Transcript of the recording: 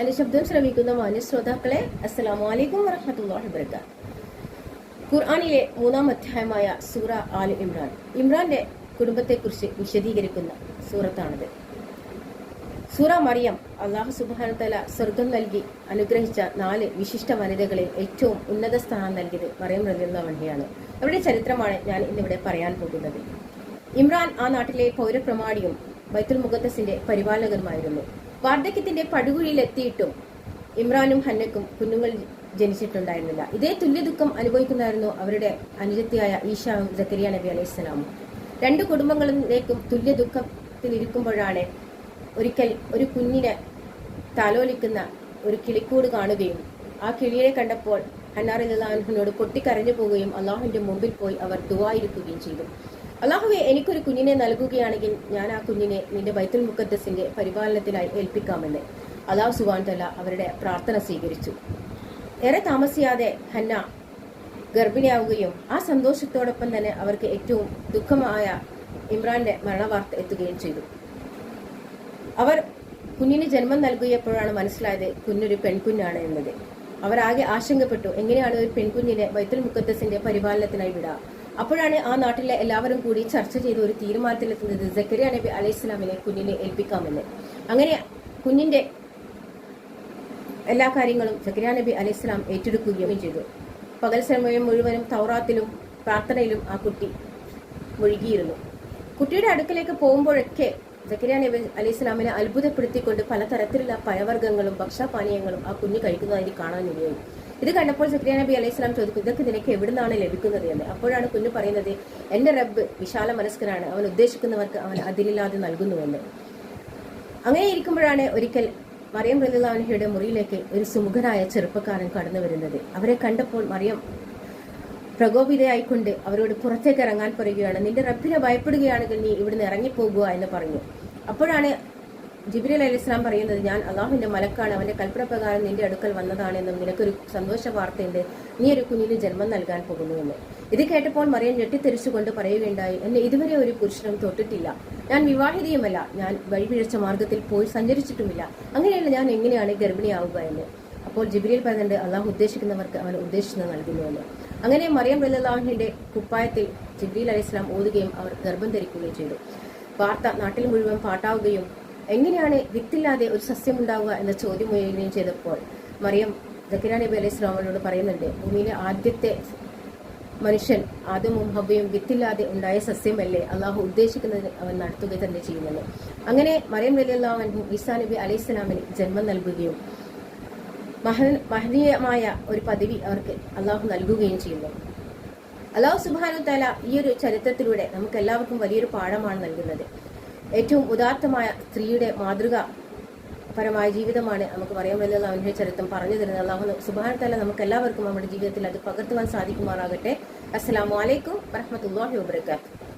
എന്റെ ശബ്ദം ശ്രമിക്കുന്ന മാന്യ ശ്രോതാക്കളെ അസ്സലാമു അലൈക്കും വറഹ്മത്തുള്ളാഹി വബറകാത്ത് ഖുർആനിലെ മൂന്നാം അധ്യായമായ സൂറ ആൽ ഇമ്രാൻ. ഇമ്രാന്റെ കുടുംബത്തെക്കുറിച്ച് വിശദീകരിക്കുന്ന സൂറത്താണിത്. സൂറ മറിയം അള്ളാഹു സുബാനത്തല സ്വർഗം നൽകി അനുഗ്രഹിച്ച നാല് വിശിഷ്ട വനിതകളിൽ ഏറ്റവും ഉന്നത സ്ഥാനം നൽകിയത് മറിയം റളിയല്ലാഹുവിനെയാണ് അവരുടെ ചരിത്രമാണ് ഞാൻ ഇന്നിവിടെ പറയാൻ പോകുന്നത്. ഇമ്രാൻ ആ നാട്ടിലെ പൗരപ്രമാണിയും ബൈത്തുൽ മുഖത്തസിന്റെ പരിപാലകരുമായിരുന്നു. വാർദ്ധക്യത്തിന്റെ പടുകുഴിയിലെത്തിയിട്ടും ഇമ്രാനും ഹന്നക്കും കുഞ്ഞുങ്ങൾ ജനിച്ചിട്ടുണ്ടായിരുന്നില്ല. ഇതേ തുല്യ ദുഃഖം അനുഭവിക്കുന്നതായിരുന്നു അവരുടെ അനുജത്തിയായ ഈശാവും ജക്കരിയ നബി അലൈഹിസ്സലാമും രണ്ടു കുടുംബങ്ങളിലേക്കും തുല്യ ദുഃഖത്തിലിരിക്കുമ്പോഴാണ് ഒരിക്കൽ ഒരു കുഞ്ഞിനെ തലോലിക്കുന്ന ഒരു കിളിക്കൂട് കാണുകയും ആ കിളിയെ കണ്ടപ്പോൾ ഹന്നാറിനോട് പൊട്ടിക്കരഞ്ഞു പോവുകയും അള്ളാഹുവിന്റെ മുമ്പിൽ പോയി അവർ ദുവായിരിക്കുകയും ചെയ്തു. അള്ളാഹുവെ എനിക്കൊരു കുഞ്ഞിനെ നൽകുകയാണെങ്കിൽ ഞാൻ ആ കുഞ്ഞിനെ നിന്റെ ബൈത്തുൽ മുക്കദ്സിന്റെ പരിപാലനത്തിനായി ഏൽപ്പിക്കാമെന്ന് അള്ളാഹു സുബാൻ തല്ല അവരുടെ പ്രാർത്ഥന സ്വീകരിച്ചു. ഏറെ താമസിയാതെ ഹന്ന ഗർഭിണിയാവുകയും ആ സന്തോഷത്തോടൊപ്പം തന്നെ അവർക്ക് ഏറ്റവും ദുഃഖമായ ഇമ്രാന്റെ മരണവാർത്ത എത്തുകയും ചെയ്തു. അവർ കുഞ്ഞിന് ജന്മം നൽകിയപ്പോഴാണ് മനസ്സിലായത് കുഞ്ഞൊരു പെൺകുഞ്ഞാണ് എന്നത്. അവർ ആകെ ആശങ്കപ്പെട്ടു. എങ്ങനെയാണ് ഒരു പെൺകുഞ്ഞിനെ ബൈത്തുൽ മുക്കദ്സിന്റെ പരിപാലനത്തിനായി വിടുക അപ്പോഴാണ് ആ നാട്ടിലെ എല്ലാവരും കൂടി ചർച്ച ചെയ്ത് ഒരു തീരുമാനത്തിലെത്തുന്നത് ജക്കരിയ നബി അലൈഹി സ്വലാമിനെ കുഞ്ഞിനെ ഏൽപ്പിക്കാമെന്ന്. അങ്ങനെ കുഞ്ഞിന്റെ എല്ലാ കാര്യങ്ങളും ജക്കരിയ നബി അലൈഹി സ്വലാം ഏറ്റെടുക്കുകയും ചെയ്തു. പകൽ സമയം മുഴുവനും തൗറാത്തിലും പ്രാർത്ഥനയിലും ആ കുട്ടി മുഴുകിയിരുന്നു. കുട്ടിയുടെ അടുക്കലേക്ക് പോകുമ്പോഴൊക്കെ ജക്കരിയ നബി അലൈഹി സ്വലാമിനെ അത്ഭുതപ്പെടുത്തിക്കൊണ്ട് പലതരത്തിലുള്ള പഴവർഗങ്ങളും ഭക്ഷണപാനീയങ്ങളും ആ കുഞ്ഞ് കഴിക്കുന്നതായി കാണാനിടയായി ഇത് കണ്ടപ്പോൾ സക്രിയ നബി അലൈഹി സ്വലാം ചോദിക്കും ഇതൊക്കെ നിനക്ക് എവിടുന്നാണ് ലഭിക്കുന്നത്? എന്ന്. അപ്പോഴാണ് കുഞ്ഞു പറയുന്നത് എന്റെ റബ്ബ് വിശാല മനസ്കനാണ്. അവൻ ഉദ്ദേശിക്കുന്നവർക്ക് അവൻ അതിലില്ലാതെ നൽകുന്നുവെന്ന് അങ്ങനെ ഇരിക്കുമ്പോഴാണ് ഒരിക്കൽ മറിയം റലിയുടെ മുറിയിലേക്ക് ഒരു സുമുഖനായ ചെറുപ്പക്കാരൻ കടന്നു വരുന്നത്. അവരെ കണ്ടപ്പോൾ മറിയം പ്രകോപിതയായിക്കൊണ്ട് അവരോട് പുറത്തേക്ക് ഇറങ്ങാൻ പറയുകയാണ് നിന്റെ റബ്ബിനെ ഭയപ്പെടുകയാണെങ്കിൽ നീ ഇവിടുന്ന് ഇറങ്ങിപ്പോകുക എന്ന് പറഞ്ഞു. അപ്പോഴാണ് ജിബിരി അലി ഇസ്ലാം പറയുന്നത് ഞാൻ അള്ളാഹുവിന്റെ മലക്കാണ് അവന്റെ കൽപ്പന പ്രകാരം നിന്റെ അടുക്കൽ വന്നതാണെന്നും നിനക്കൊരു സന്തോഷ വാർത്തയുണ്ട്. നീ ഒരു കുഞ്ഞിന് ജന്മം നൽകാൻ പോകുന്നുവെന്ന് ഇത് കേട്ടപ്പോൾ മറിയം ഞെട്ടിത്തെരിച്ചുകൊണ്ട് പറയുകയുണ്ടായി എന്നെ ഇതുവരെ ഒരു പുരുഷനും തൊട്ടിട്ടില്ല. ഞാൻ വിവാഹിതയുമല്ല. ഞാൻ വഴിപിഴച്ച മാർഗത്തിൽ പോയി സഞ്ചരിച്ചിട്ടുമില്ല. അങ്ങനെയല്ല ഞാൻ എങ്ങനെയാണ് ഗർഭിണിയാവുക എന്ന്. അപ്പോൾ ജിബിരിയിൽ പറയുന്നുണ്ട് അള്ളാഹു ഉദ്ദേശിക്കുന്നവർക്ക് അവൻ ഉദ്ദേശിച്ചത് നൽകുന്നുവെന്ന് അങ്ങനെ മറിയം വല്ലാഹിന്റെ കുപ്പായത്തിൽ ജിബ്രീൽ അലൈഹി ഇസ്ലാം ഓതുകയും അവർ ഗർഭം ധരിക്കുകയും ചെയ്തു. വാർത്ത നാട്ടിൽ മുഴുവൻ പാട്ടാവുകയും എങ്ങനെയാണ് വിത്തില്ലാതെ ഒരു സസ്യം ഉണ്ടാവുക എന്ന ചോദ്യം ഉയരുകയും ചെയ്തപ്പോൾ മറിയം ദക്കിരാണി നബി അലൈഹി സ്ലാമിനോട് പറയുന്നുണ്ട് ഭൂമിയിലെ ആദ്യത്തെ മനുഷ്യൻ ആദമും ഹബയും വിത്തില്ലാതെ ഉണ്ടായ സസ്യമല്ലേ? അള്ളാഹു ഉദ്ദേശിക്കുന്നത് അവൻ നടത്തുക തന്നെ ചെയ്യുന്നത് അങ്ങനെ മറിയം അലി അള്ളാഹു ഈസാ നബി അലൈഹി സ്വലാമിന് ജന്മം നൽകുകയും മഹനീയമായ ഒരു പദവി അവർക്ക് അള്ളാഹു നൽകുകയും ചെയ്യുന്നു. അള്ളാഹു സുബാനു തല ഈ ഒരു ചരിത്രത്തിലൂടെ നമുക്ക് എല്ലാവർക്കും വലിയൊരു പാഠമാണ് നൽകുന്നത്. ഏറ്റവും ഉദാത്തമായ സ്ത്രീയുടെ മാതൃക പരമായ ജീവിതമാണ് നമുക്ക് പറയാൻ വലിയ അവന്റെ ചരിത്രം പറഞ്ഞു തരുന്നത്. അള്ളാഹു സുബാന താല നമുക്ക് എല്ലാവർക്കും നമ്മുടെ ജീവിതത്തിൽ അത് പകർത്തുവാൻ സാധിക്കുമാറാകട്ടെ. അസ്സാം വലൈക്കും വറഹമത്തല്ലാഹി വാബർക്കാത്തു